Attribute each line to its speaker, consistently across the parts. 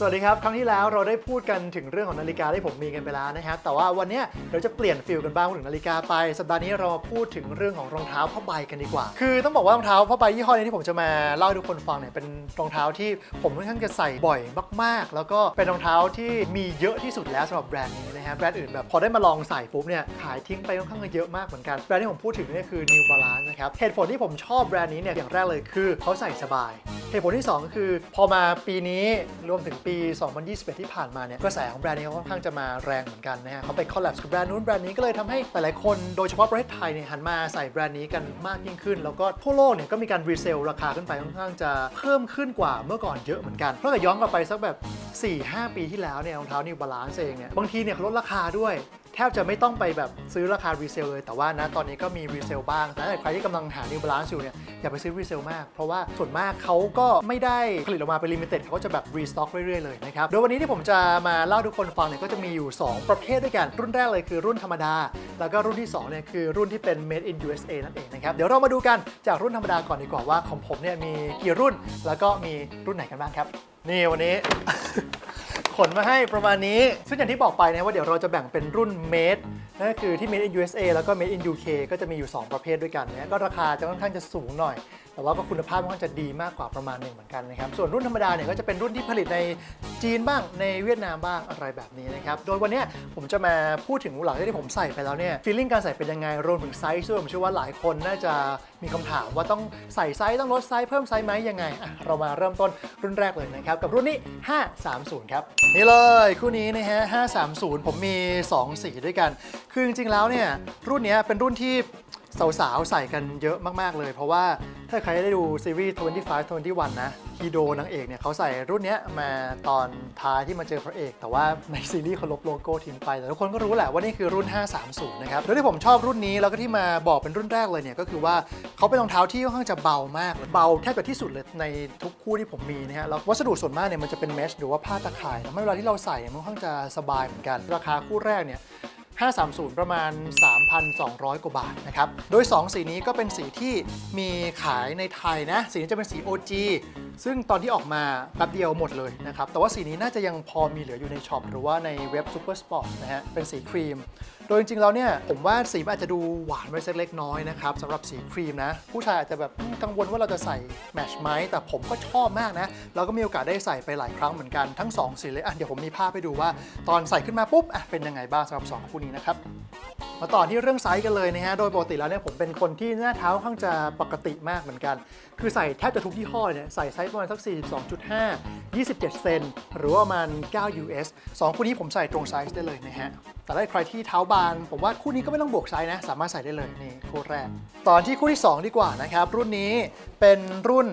Speaker 1: สวัสดีครับ ครั้งที่แล้วเราได้พูดกันถึงเรื่องของนาฬิกาที่ผมมีกันไปแล้วนะครับ แต่ว่าวันนี้เราจะเปลี่ยนฟิลกันบ้างพูดถึงนาฬิกาไป สัปดาห์นี้เรามาพูดถึงเรื่องของรองเท้าผ้าใบกันดีกว่า คือต้องบอกว่ารองเท้าผ้าใบยี่ห้อนี้ที่ผมจะมาเล่าให้ทุกคนฟังเนี่ยเป็นรองเท้าที่ผมค่อนข้างจะใส่บ่อยมาก ๆ แล้วก็เป็นรองเท้าที่มีเยอะที่สุดแล้วสำหรับแบรนด์นี้นะฮะ แบรนด์อื่นแบบพอได้มาลองใส่ปุ๊บเนี่ยขายทิ้งไปค่อนข้างจะเยอะมากเหมือนกัน แบรนด์ที่ผมพูดถึงนี่คือ New Balance นะครับ เหตุผลที่ผมชอบแบรนด์นี้เนี่ยอย่างแรกเลยคือเขาใส่สบาย เหตุผลที่ 2 ก็คือ พอมาปีนี้รวมถึงปี 2021 ที่ผ่านมาเนี่ยกระแสของแบรนด์นี้เขาค่อนข้างจะมาแรงเหมือนกันนะฮะเขาไปคอลแลบกับแบรนด์นู้นแบรนด์นี้ก็เลยทำให้หลายๆคนโดยเฉพาะประเทศไทยเนี่ยหันมาใส่แบรนด์นี้กันมากยิ่งขึ้น แล้วก็ทั่วโลกเนี่ยก็มีการรีเซลราคาขึ้นไปค่อนข้างจะเพิ่มขึ้นกว่าเมื่อก่อนเยอะเหมือนกันเพราะถ้าย้อนกลับไปสักแบบ4-5 ปีที่แล้วเนี่ยรองเท้า New Balance เองเนี่ยบางทีเนี่ยเขาลดราคาด้วย ทบจะไม่ต้องไปแบบซื้อราคารีเซลเลย แต่ว่านะตอนนี้ก็มีรีเซลบ้าง แต่ใครที่กำลังหา New Balance อยู่เนี่ยอย่าไปซื้อรีเซลมาก เพราะว่าส่วนมากเขาก็ไม่ได้ผลิตออกมาเป็นลิมิเต็ดเขาก็จะแบบรีสต็อกเรื่อยๆเลยนะครับ โดยวันนี้ที่ผมจะมาเล่าทุกคนฟังเนี่ยก็จะมีอยู่ 2 ประเภทด้วยกัน รุ่นแรกเลยคือรุ่นธรรมดา แล้วก็รุ่นที่2เนี่ยคือรุ่นที่เป็น made in USA นั่นเองนะครับ เดี๋ยวเรามาดูกันจากรุ่นธรรมดาก่อนดีกว่าว่าของผมเนี่ยมีกี่รุ่น แล้วก็มีรุ่นไหนกันบ้างครับ นี่วันนี้ ขนมาให้ประมาณนี้ ซึ่งอย่างที่บอกไปนะว่าเดี๋ยวเราจะแบ่งเป็นรุ่น made นั่นก็คือที่ made in USA แล้วก็ made in UK ก็จะมีอยู่ 2 ประเภทด้วยกันนะก็ราคาจะค่อนข้างจะสูงหน่อย แต่ว่าก็คุณภาพค่อนข้างจะดีมากกว่าประมาณหนึ่งเหมือนกันนะครับส่วนรุ่นธรรมดาเนี่ยก็จะเป็นรุ่นที่ผลิตในจีนบ้างในเวียดนามบ้างอะไรแบบนี้นะครับโดยวันนี้ผมจะมาพูดถึงหลังจากที่ผมใส่ไปแล้วเนี่ยฟีลลิ่งการใส่เป็นยังไงรวมถึงไซส์ด้วยผมเชื่อว่าหลายคนน่าจะมีคำถามว่าต้องใส่ไซส์ต้องลดไซส์เพิ่มไซส์ไหมยังไงอะเรามาเริ่มต้นรุ่นแรกเลยนะครับกับรุ่นนี้ 530 ครับ นี่เลยคู่นี้นะฮะ530 ผมมี 2 สีด้วยกัน คือจริงๆแล้วเนี่ยรุ่นนี้เป็นรุ่นที่ สาวๆ ใส่กันเยอะมากๆเลย เพราะว่าถ้าใครได้ดูซีรีส์ 25 21 นะฮีโดนางเอกเนี่ยเขาใส่รุ่นเนี้ยมาตอนท้ายที่มาเจอพระเอก แต่ว่าในซีรีส์เขาลบโลโก้ทิ้งไป แต่ทุกคนก็รู้แหละว่านี่คือรุ่น 530 นะครับโดยที่ผมชอบรุ่นนี้แล้วก็ที่มาบอกเป็นรุ่นแรกเลยเนี่ยก็คือว่าเขาเป็นรองเท้าที่ค่อนข้างจะเบามากเลยเบาแทบจะที่สุดเลยในทุกคู่ที่ผมมีนะฮะ แล้ววัสดุส่วนมากเนี่ยมันจะเป็นเมชหรือว่าผ้าตะข่ายทำให้เวลาที่เราใส่มันค่อนข้างจะสบายเหมือนกัน ราคาคู่แรกเนี่ย 530 ประมาณ 3,200 กว่าบาทนะครับ โดย 2 สีนี้ก็เป็นสีที่มีขายในไทยนะ สีนี้จะเป็นสี OG ซึ่งตอนที่ออกมาแป๊บเดียวหมดเลยนะครับ แต่ว่าสีนี้น่าจะยังพอมีเหลืออยู่ในช็อปหรือว่าในเว็บ Super Sport นะฮะ เป็นสีครีม โดยจริงๆแล้วเนี่ย ผมว่าสีมันอาจจะดูหวานไปสักเล็กน้อยนะครับสำหรับสีครีมนะ ผู้ชายอาจจะแบบกังวลว่าเราจะใส่แมทชไหมแต่ผมก็ชอบมากนะ เราก็มีโอกาสได้ใส่ไปหลายครั้งเหมือนกันทั้ง 2 สีเลยอะเดี๋ยวผมมีภาพให้ดูว่า ตอนใส่ขึ้นมาปุ๊บอะเป็นยังไงบ้างสำหรับ2คู่นี้นะครับ มาต่อที่เรื่องไซส์กันเลยนะฮะ โดยปกติแล้วเนี่ยผมเป็นคนที่หน้าเท้าค่อนข้างจะปกติมากเหมือนกัน คือใส่แทบจะทุกยี่ห้อเนี่ย ใส่ไซส์ประมาณสัก 42.5 27 เซน หรือว่าประมาณ 9 US 2คู่นี้ผมใส่ตรงไซส์ได้เลยนะฮะ แต่ถ้าใครที่เท้าบางผมว่าคู่นี้ก็ไม่ต้องบวกไซส์นะ สามารถใส่ได้เลยนี่คู่แรก ตอนที่คู่ที่ 2 ดีกว่านะครับ รุ่นนี้เป็นรุ่น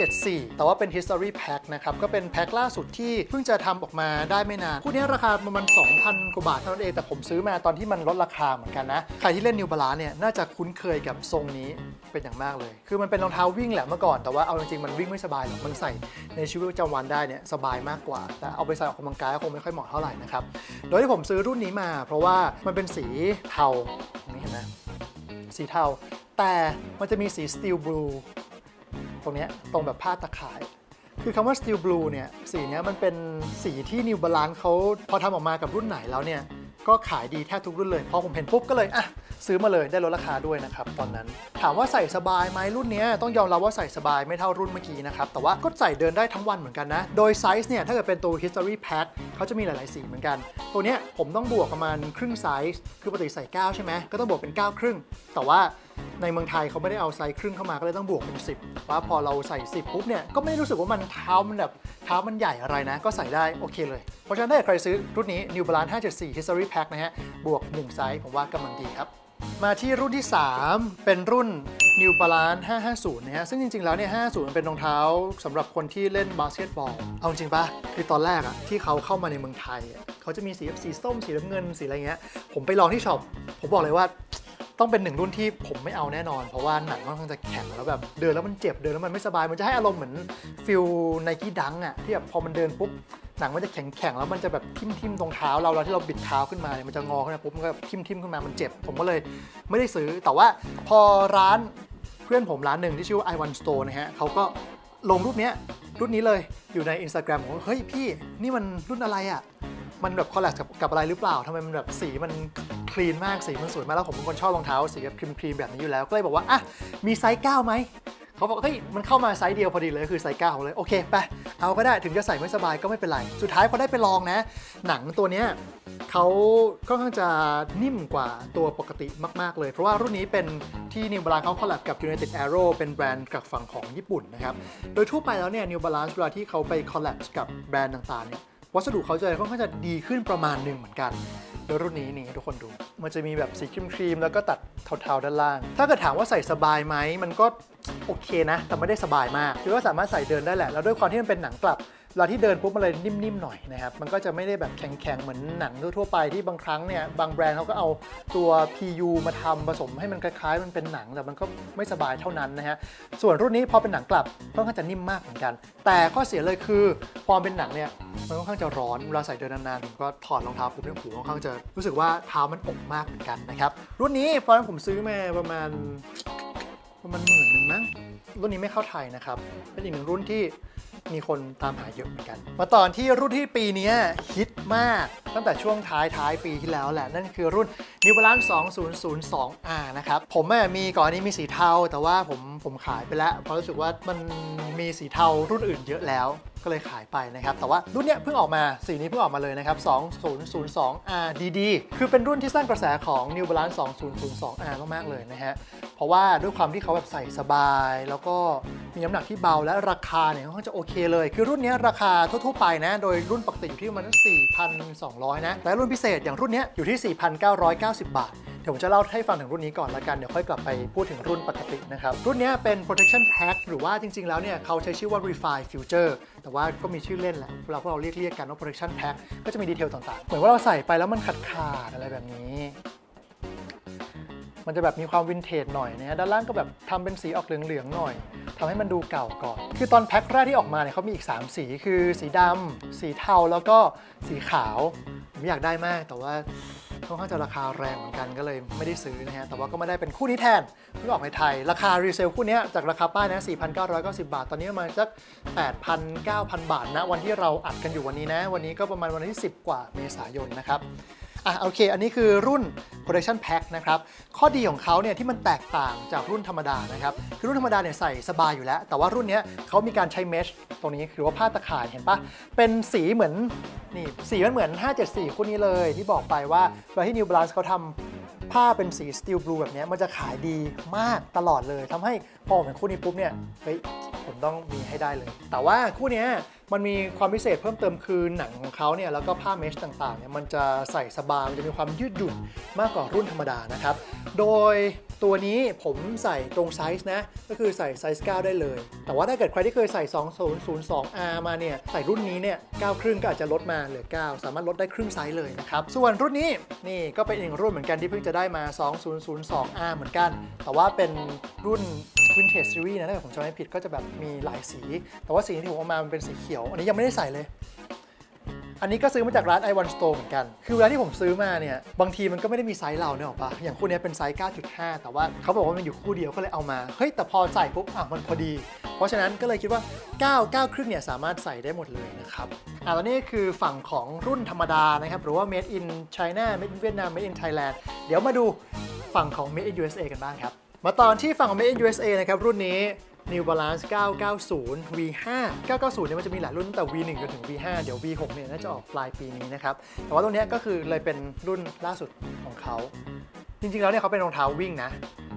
Speaker 1: 574 แต่ว่าเป็น history pack นะครับ ก็เป็นแพ็คล่าสุดที่เพิ่งจะทำออกมาได้ไม่นาน คู่นี้ราคาประมาณ2,000 กว่าบาทเท่านั้นเอง แต่ผมซื้อมาตอนที่มันลดราคาเหมือนกันนะ ใครที่เล่น New Balance เนี่ยน่าจะคุ้นเคยกับทรงนี้เป็นอย่างมากเลย คือมันเป็นรองเท้าวิ่งแหละเมื่อก่อน แต่ว่าเอาจริงๆมันวิ่งไม่สบายหรอก มันใส่ในชีวิตประจำวันได้เนี่ยสบายมากกว่า แต่เอาไปใส่ออกกำลังกายก็คงไม่ค่อยเหมาะเท่าไหร่นะครับ โดยที่ผมซื้อรุ่นนี้มาเพราะว่ามันเป็นสีเทาตรงนี้เห็นไหมสีเทา แต่มันจะมีสี steel blue ตรงนี้ตรงแบบผ้าตะข่าย คือคำว่า steel blue เนี่ยสีนี้มันเป็นสีที่ New Balance เขาพอทำออกมากับรุ่นไหนแล้วเนี่ยก็ขายดีแทบทุกรุ่นเลย พอผมเห็นปุ๊บก็เลยอะ ซื้อมาเลยได้ลดราคาด้วยนะครับตอนนั้น ถามว่าใส่สบายไหมรุ่นนี้ต้องยอมรับว่าใส่สบายไม่เท่ารุ่นเมื่อกี้นะครับแต่ว่าก็ใส่เดินได้ทั้งวันเหมือนกันนะ โดยไซส์เนี่ยถ้าเกิดเป็นตัว history pack เขาจะมีหลาย ๆ สีเหมือนกัน ตัวเนี้ยผมต้องบวกประมาณครึ่งไซส์คือปกติใส่ 9 ใช่ไหมก็ต้องบวกเป็น 9 ครึ่ง แต่ว่าในเมืองไทยเขาไม่ได้เอาไซส์ครึ่งเข้ามาก็เลยต้องบวกเป็น 10 ว่าพอเราใส่ 10 ปุ๊บเนี่ยก็ไม่ได้รู้สึกว่ามันเท้ามันแบบเท้ามันใหญ่อะไรนะ ก็ใส่ได้โอเคเลย เพราะฉะนั้นถ้าใครซื้อรุ่นนี้ New Balance 574 History Pack นะฮะบวก 1 ไซส์ผมว่ากำลังดีครับ มาที่รุ่นที่ 3 เป็นรุ่น New Balance 550 นะฮะ ซึ่งจริง ๆ แล้วเนี่ย550 มันเป็นรองเท้าสำหรับคนที่เล่นบาสเกตบอล เอาจริงปะคือตอนแรกอะที่เขาเข้ามาในเมืองไทยอะเขาจะมีสีสีส้ม สีน้ำเงิน สีอะไรเงี้ย ผมไปลองที่ช็อป ผมบอกเลยว่า ต้องเป็นหนึ่งรุ่นที่ผมไม่เอาแน่นอน เพราะว่าหนังมันค่อนข้างจะแข็งแล้วแบบเดินแล้วมันเจ็บเดินแล้วมันไม่สบาย มันจะให้อารมณ์เหมือนฟิลไนกี้ดังอะที่แบบพอมันเดินปุ๊บหนังมันจะแข็งแข็งแล้วมันจะแบบทิ่มทิ่มตรงเท้าเราเราที่เราบิดเท้าขึ้นมาเนี่ยมันจะงอขึ้นมาปุ๊บมันก็ทิ่มทิ่มขึ้นมามันเจ็บ ผมก็เลยไม่ได้ซื้อ แต่ว่าพอร้านเพื่อนผมร้านหนึ่งที่ชื่อว่า i one store นะฮะเขาก็ลงรูปเนี้ยรุ่นนี้เลยอยู่ใน Instagram ผมเฮ้ยพี่นี่มันรุ่นอะไรอะ่ะมันแบบคอลแลบกับกับอะไรหรือเปล่าทำไมมันแบบสีมัน ลีนมากสีมันสวยมากแล้วผมเป็นคนชอบรองเท้าสีแบบครีมๆแบบนี้อยู่แล้วก็เลยบอกว่าอะมีไซส์9ไหมเขาบอกเฮ้ยมันเข้ามาไซส์เดียวพอดีเลยคือไซส์9ผมเลยโอเคไปเอาก็ได้ถึงจะใส่ไม่สบายก็ไม่เป็นไร สุดท้ายพอได้ไปลองนะ หนังตัวเนี้ยเขาค่อนข้างจะนิ่มกว่าตัวปกติมาก ๆ เลย เพราะว่ารุ่นนี้เป็นที่ New Balance เขาคอลแลบกับ United Aero เป็นแบรนด์กับฝั่งของญี่ปุ่นนะครับ โดยทั่วไปแล้วเนี่ย New Balance เวลาที่เขาไปคอลแลบกับแบรนด์ต่าง ๆ เนี่ย วัสดุเขาจะค่อนข้างจะดีขึ้นประมาณหนึ่งเหมือนกัน โดยรุ่นนี้นี่ทุกคนดู มันจะมีแบบสีครีมๆแล้วก็ตัดเทาๆด้านล่าง ถ้าเกิดถามว่าใส่สบายไหมมันก็โอเคนะ แต่ไม่ได้สบายมากคือว่าสามารถใส่เดินได้แหละ แล้วด้วยความที่มันเป็นหนังกลับ เวลาที่เดินปุ๊บมันเลยนิ่มๆหน่อยนะครับ มันก็จะไม่ได้แบบแข็งๆ เหมือนหนังทั่วๆไปที่บางครั้งเนี่ย บางแบรนด์เขาก็เอาตัว PU มาทำผสมให้มันคล้ายๆ มันเป็นหนังแต่มันก็ไม่สบายเท่านั้นนะฮะ ส่วนรุ่นนี้พอเป็นหนังกลับค่อนข้างจะนิ่มมากเหมือนกัน แต่ข้อเสียเลยคือพอเป็นหนังเนี่ยมันค่อนข้างจะร้อนเวลาใส่เดินนานๆผมก็ถอดรองเท้าปุ๊บเนี่ยหูค่อนข้างจะรู้สึกว่าเท้ามันอบมากเหมือนกันนะครับ รุ่นนี้ตอนนั้นผมซื้อมาประมาณประมาณหมื่นหนึ่งมั้งรุ่นนี้ไม่เข้าไทยนะครับเป็นอีกหนึ่งรุ่นที่ มีคนตามหาเยอะเหมือนกัน มาตอนที่รุ่นที่ปีนี้ฮิตมาก ตั้งแต่ช่วงท้ายท้ายปีที่แล้วแหละ นั่นคือรุ่น New Balance 2002R นะครับ ผมมีก่อนนี้มีสีเทา แต่ว่าผมผมขายไปแล้ว เพราะรู้สึกว่ามันมีสีเทารุ่นอื่นเยอะแล้ว ก็เลยขายไปนะครับ แต่ว่ารุ่นเนี้ยเพิ่งออกมา สีนี้เพิ่งออกมาเลยนะครับ 2002R DD คือเป็นรุ่นที่สร้างกระแสของ New Balance 2002R มากๆเลยนะฮะ เพราะว่าด้วยความที่เขาแบบใส่สบาย แล้วก็มีน้ำหนักที่เบาและราคาเนี่ยค่อนข้างจะโอเคเลย คือรุ่นเนี้ยราคาทั่วๆไปนะ โดยรุ่นปกติอยู่ที่ประมาณ4,200 นะและรุ่นพิเศษอย่างรุ่นเนี้ยอยู่ที่ 4,990 บาท ดี๋ยวผมจะเล่าให้ฟังถึงรุ่นนี้ก่อนละกันเดี๋ยวค่อยกลับไปพูดถึงรุ่นปกตินะครับ รุ่นนี้เป็น protection pack หรือว่าจริง ๆ แล้วเนี่ยเขาใช้ชื่อว่า refine future แต่ว่าก็มีชื่อเล่นแหละเวลาพวกเราเรียกเรียกกันว่า protection pack ก็จะมีดีเทลต่างๆ เหมือนว่าเราใส่ไปแล้วมันขาดขาดอะไรแบบนี้ มันจะแบบมีความวินเทจหน่อยนะด้านล่างก็แบบทำเป็นสีออกเหลืองๆหน่อยทำให้มันดูเก่าก่อน คือตอนแพ็คแรกที่ออกมาเนี่ยเขามีอีก 3 สี คือสีดำสีเทา แล้วก็สีขาว ผมอยากได้มาก แต่ว่า ค่อนข้างจะราคาแรงเหมือนกันก็เลยไม่ได้ซื้อนะฮะ แต่ว่าก็ไม่ได้เป็นคู่นี้แทนเพิ่งออกในไทย ราคารีเซลคู่นี้จากราคาป้ายนะ 4,990 บาท ตอนนี้ประมาณสัก8,000 9,000 บาทนะวันที่เราอัดกันอยู่วันนี้นะ วันนี้ก็ประมาณวันที่ 10 กว่าเมษายนนะครับ อะโอเค อันนี้คือรุ่น Protection Pack นะครับ ข้อดีของเขาเนี่ยที่มันแตกต่างจากรุ่นธรรมดานะครับ คือรุ่นธรรมดาเนี่ยใส่สบายอยู่แล้ว แต่ว่ารุ่นเนี้ยเขามีการใช้เมชตรงนี้คือว่าผ้าตะข่ายเห็นปะเป็นสีเหมือนนี่สีมันเหมือน 574 คู่นี้เลยที่บอกไปว่าเวลาที่ New Balance เขาทำผ้าเป็นสี Steel Blue แบบนี้มันจะขายดีมากตลอดเลยทำให้ พอเห็นคู่นี้ปุ๊บเนี่ยเฮ้ยผมต้องมีให้ได้เลย แต่ว่าคู่นี้มันมีความพิเศษเพิ่มเติมคือหนังของเขาเนี่ยแล้วก็ผ้าเมชต่างๆเนี่ยมันจะใส่สบายมันจะมีความยืดหยุ่นมากกว่ารุ่นธรรมดานะครับ โดยตัวนี้ผมใส่ตรงไซส์นะ ก็คือใส่ไซส์ 9 ได้เลย แต่ว่าถ้าเกิดใครที่เคยใส่ 2002R มาเนี่ย ใส่รุ่นนี้เนี่ย9ครึ่งก็อาจจะลดมาเหลือ 9 สามารถลดได้ครึ่งไซส์เลยนะครับ ส่วนรุ่นนี้นี่ก็เป็นอีกรุ่นเหมือนกันที่เพิ่งจะได้มา 2002R เหมือนกัน แต่ว่าเป็นรุ่น Vintage Series นะถ้าเกิดผมจำไม่ผิดก็จะแบบมีหลายสี แต่ว่าสีที่ผมเอามามันเป็นสีเขียว อันนี้ยังไม่ได้ใส่เลย อันนี้ก็ซื้อมาจากร้าน i o n Store เหมือนกัน คือเวลาที่ผมซื้อมาเนี่ย บางทีมันก็ไม่ได้มีไซส์เราเนี่ยหรอกปะอย่างคู่นี้เป็นไซส์ 9.5 แต่ว่าเขาบอกว่ามันอยู่คู่เดียวก็เลยเอามา เฮ้ย แต่พอใส่ปุ๊บอะมันพอดี เพราะฉะนั้นก็เลยคิดว่า 9 9 ครึ่งเนี่ยสามารถใส่ได้หมดเลยนะครับอะแล้วนี่คือฝั่งของรุ่นธรรมดานะครับ หรือว่า made in China made in Vietnam made in Thailand เดี๋ยวมาดูฝั่งของ made in USA กันบ้างครับ มาตอนที่ฝั่งของ made in USA นะครับ รุ่นนี้ New Balance 990 V5 990เนี่ยมันจะมีหลายรุ่นตั้งแต่ V1 จนถึง V5 เดี๋ยว V6 เนี่ยน่าจะออกปลายปีนี้นะครับ แต่ว่าตรงนี้ก็คือเลยเป็นรุ่นล่าสุดของเขา จริงๆแล้วเนี่ยเขาเป็นรองเท้าวิ่งนะ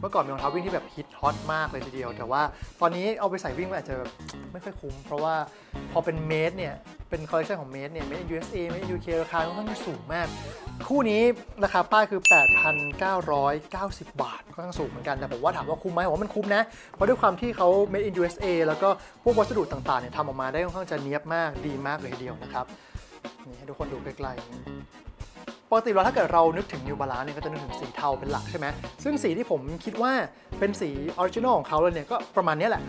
Speaker 1: เมื่อก่อนเป็นรองเท้าวิ่งที่แบบฮิตฮอตมากเลยทีเดียว แต่ว่าตอนนี้เอาไปใส่วิ่งมันอาจจะแบบไม่ค่อยคุ้ม เพราะว่าพอเป็นเมดเนี่ย เป็นคอลเลคชันของเมดเนี่ย Made in USA Made in UK ราคาค่อนข้างสูงมาก คู่นี้ราคาป้ายคือ 8,990 บาทค่อนข้างสูงเหมือนกันแต่ผมว่าถามว่าคุ้มไหมผมว่ามันคุ้มนะ เพราะด้วยความที่เขา made in USA แล้วก็พวกวัสดุต่างๆเนี่ยทำออกมาได้ค่อนข้างจะเนียบมากดีมากเลยทีเดียวนะครับนี่ให้ทุกคนดูใกล้ๆ ปกติเราถ้าเกิดเรานึกถึง New Balance เนี่ยก็จะนึกถึงสีเทาเป็นหลักใช่ไหมซึ่งสีที่ผมคิดว่าเป็นสีออริจินอลของเขาเลยเนี่ยก็ประมาณนี้แหละ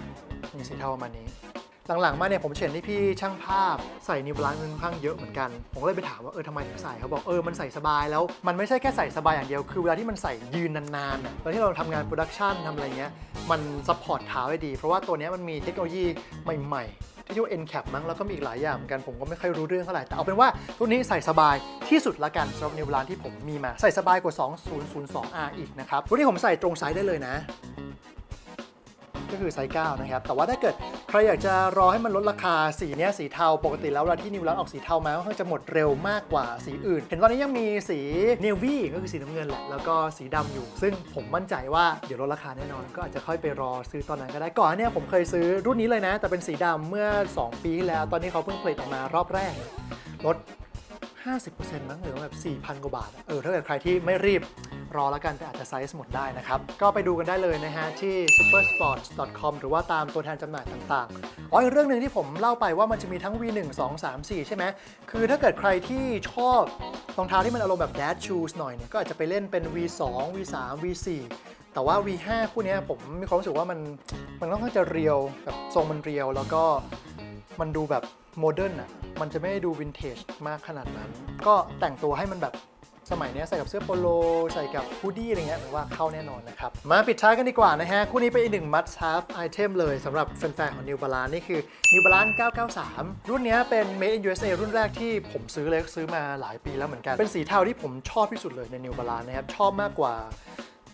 Speaker 1: นี่สีเทาประมาณนี้ หลังๆมาเนี่ยผมเห็นที่พี่ช่างภาพใส่นิวบาลานซ์ค่อนข้างเยอะเหมือนกัน ผมก็เลยไปถามว่าเออทำไมถึงใส่เขาบอกเออมันใส่สบายแล้วมันไม่ใช่แค่ใส่สบายอย่างเดียวคือเวลาที่มันใส่ยืนนานๆเวลาที่เราทำงานโปรดักชันทำอะไรเงี้ยมันซัพพอร์ตเท้าได้ดี เพราะว่าตัวนี้มันมีเทคโนโลยีใหม่ๆ ที่ชื่อว่า N cap มั้งแล้วก็มีอีกหลายอย่างเหมือนกันผมก็ไม่ค่อยรู้เรื่องเท่าไหร่แต่เอาเป็นว่ารุ่นนี้ใส่สบายที่สุดละกันสำหรับนิวบาลานที่ผมมีมาใส่สบายกว่า 2002R อีกนะครับรุ่นนี้ผมใส่ตรงไซส์ได้เลยนะ ก็คือไซส์9นะครับแต่ว่าถ้าเกิด ใครอยากจะรอให้มันลดราคาสีเนี้ยสีเทาปกติแล้วเวลาที่นิวร้านออกสีเทามาค่อนข้างจะหมดเร็วมากกว่าสีอื่น เห็นตอนนี้ยังมีสีเนวี่ก็คือสีน้ำเงินแหละแล้วก็สีดำอยู่ ซึ่งผมมั่นใจว่าเดี๋ยวลดราคาแน่นอน ก็อาจจะค่อยไปรอซื้อตอนนั้นก็ได้ก่อนหน้าเนี้ผมเคยซื้อรุ่นนี้เลยนะ แต่เป็นสีดำเมื่อ 2 ปีที่แล้ว ตอนนี้เขาเพิ่งผลิตออกมารอบแรกลด50%มั้งหรือแบบ4,000กว่าบาท เออถ้าเกิดใครที่ไม่รีบ รอแล้วกันแต่อาจจะไซส์หมดได้นะครับ ก็ไปดูกันได้เลยนะฮะที่ supersports.com หรือว่าตามตัวแทนจำหน่ายต่างๆอ๋ออีกเรื่องหนึ่งที่ผมเล่าไปว่ามันจะมีทั้ง V1 2 3 4 ใช่ไหมคือถ้าเกิดใครที่ชอบรองเท้าที่มันอารมณ์แบบ dad shoes หน่อยเนี่ยก็อาจจะไปเล่นเป็น V2 V3 V4 แต่ว่า V5 คู่นี้ผมมีความรู้สึกว่ามันมันค่อนข้างจะเรียวแบบทรงมันเรียวแล้วก็มันดูแบบโมเดิร์นอะ มันจะไม่ได้ดูวินเทจมากขนาดนั้น ก็แต่งตัวให้มันแบบ สมัยนี้ใส่กับเสื้อโปโล ใส่กับฮูดดี้อะไรเงี้ยผมว่าเข้าแน่นอนนะครับ มาปิดท้ายกันดีกว่านะฮะ คู่นี้เป็นอีกหนึ่ง must have item เลยสำหรับแฟนๆของ New Balance นี่คือ New Balance 993 รุ่นนี้เป็น Made in USA รุ่นแรกที่ผมซื้อเลยซื้อมาหลายปีแล้วเหมือนกัน เป็นสีเทาที่ผมชอบที่สุดเลยใน New Balance นะครับชอบมากกว่า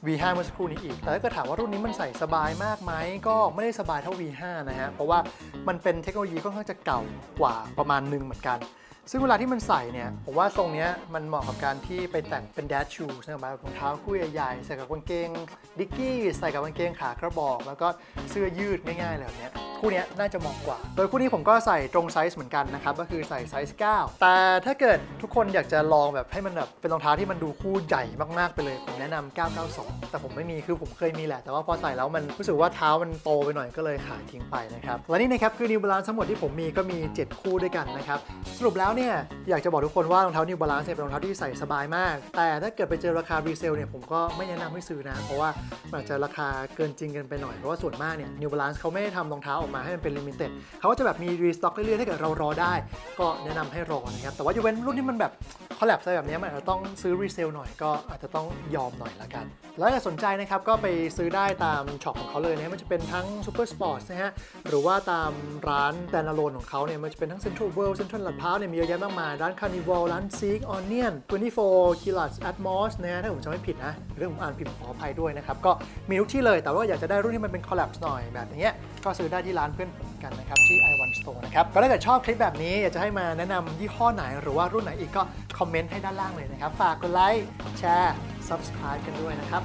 Speaker 1: V5 เมื่อสักครู่นี้อีก แต่ถ้าเกิดถามว่ารุ่นนี้มันใส่สบายมากไหม ก็ไม่ได้สบายเท่า V5 นะฮะ เพราะว่ามันเป็นเทคโนโลยีค่อนข้างจะเก่ากว่าประมาณหนึ่งเหมือนกัน ซึ่งเวลาที่มันใส่เนี่ยผมว่าทรงเนี้ยมันเหมาะกับการที่ไปแต่งเป็น dad shoes นะครับแบบรองเท้าคู่ใหญ่ๆใส่กับกางเกงดิกกี้ใส่กับกางเกงขากระบอก แล้วก็เสื้อยืดง่ายๆแบบเนี้ยคู่นี้น่าจะเหมาะกว่า โดยคู่นี้ผมก็ใส่ตรงไซส์เหมือนกันนะครับ ก็คือใส่ไซส์ 9 แต่ถ้าเกิดทุกคนอยากจะลองแบบให้มันแบบเป็นรองเท้าที่มันดูคู่ใหญ่มากๆไปเลย ผมแนะนำ992 แต่ผมไม่มี คือผมเคยมีแหละ แต่ว่าพอใส่แล้วมันรู้สึกว่าเท้ามันโตไปหน่อยก็เลยขายทิ้งไปนะครับ และนี่นะครับคือ New Balance ทั้งหมดที่ผมมีก็มี 7 คู่ด้วยกันนะครับ สรุปแล้วเนี่ยอยากจะบอกทุกคนว่ารองเท้า New Balance เป็นรองเท้าที่ใส่สบายมาก แต่ถ้าเกิดไปเจอราคารีเซลเนี่ยผมก็ไม่แนะนำให้ซื้อนะ เพราะว่ามันอาจจะราคาเกินจริงกินไปหน่อย เพราะว่าส่วนมากเนี่ย New Balance เขาไม่ได้ทำรองเท้าออกมาให้มันเป็นลิมิเต็ดเขาก็จะแบบมีรีสต็อกเรื่อยๆถ้าเกิดเรารอได้ ก็แนะนำให้รอนะครับแต่ว่ายกเว้นรุ่นที่มันแบบคอลแลบอะไรแบบนี้มันอาจจะต้องซื้อรีเซลหน่อยก็อาจจะต้องยอมหน่อยละกัน แล้วถ้าสนใจนะครับก็ไปซื้อได้ตามช็อปของเขาเลยนะมันจะเป็นทั้ง Super Sports นะฮะหรือว่าตามร้านแ a น a l o n e ของเขาเนี่ยมันจะเป็นทั้ง Central World Central ลาดพร้าวเนี่ยมีเยอะแยะมากมาย ร้าน Carnival ร้าน Seek Onion 24 Kilots Atmos นะฮะถ้าผมจำไม่ผิดนะ เรื่องผมอ่านผิดขออภัยด้วยนะครับ ก็มีทุกที่เลยแต่ว่าอยากจะได้รุ่นที่มันเป็น collapse หน่อยแบบอย่างเงี้ยก็ซื้อได้ที่ร้านเพื่อนผมกันนะครับที่ i1 Store นะครับก็ถ้าเกิดชอบคลิปแบบนี้อยากจะให้มาแนะนำยี่ห้อไหนหรือว่ารุ่นไหนอีกก็คอมเมนต์ให้ด้านล่างเลยนะครับฝากกดไลค์แชร์ subscribe กันด้วยนะครับ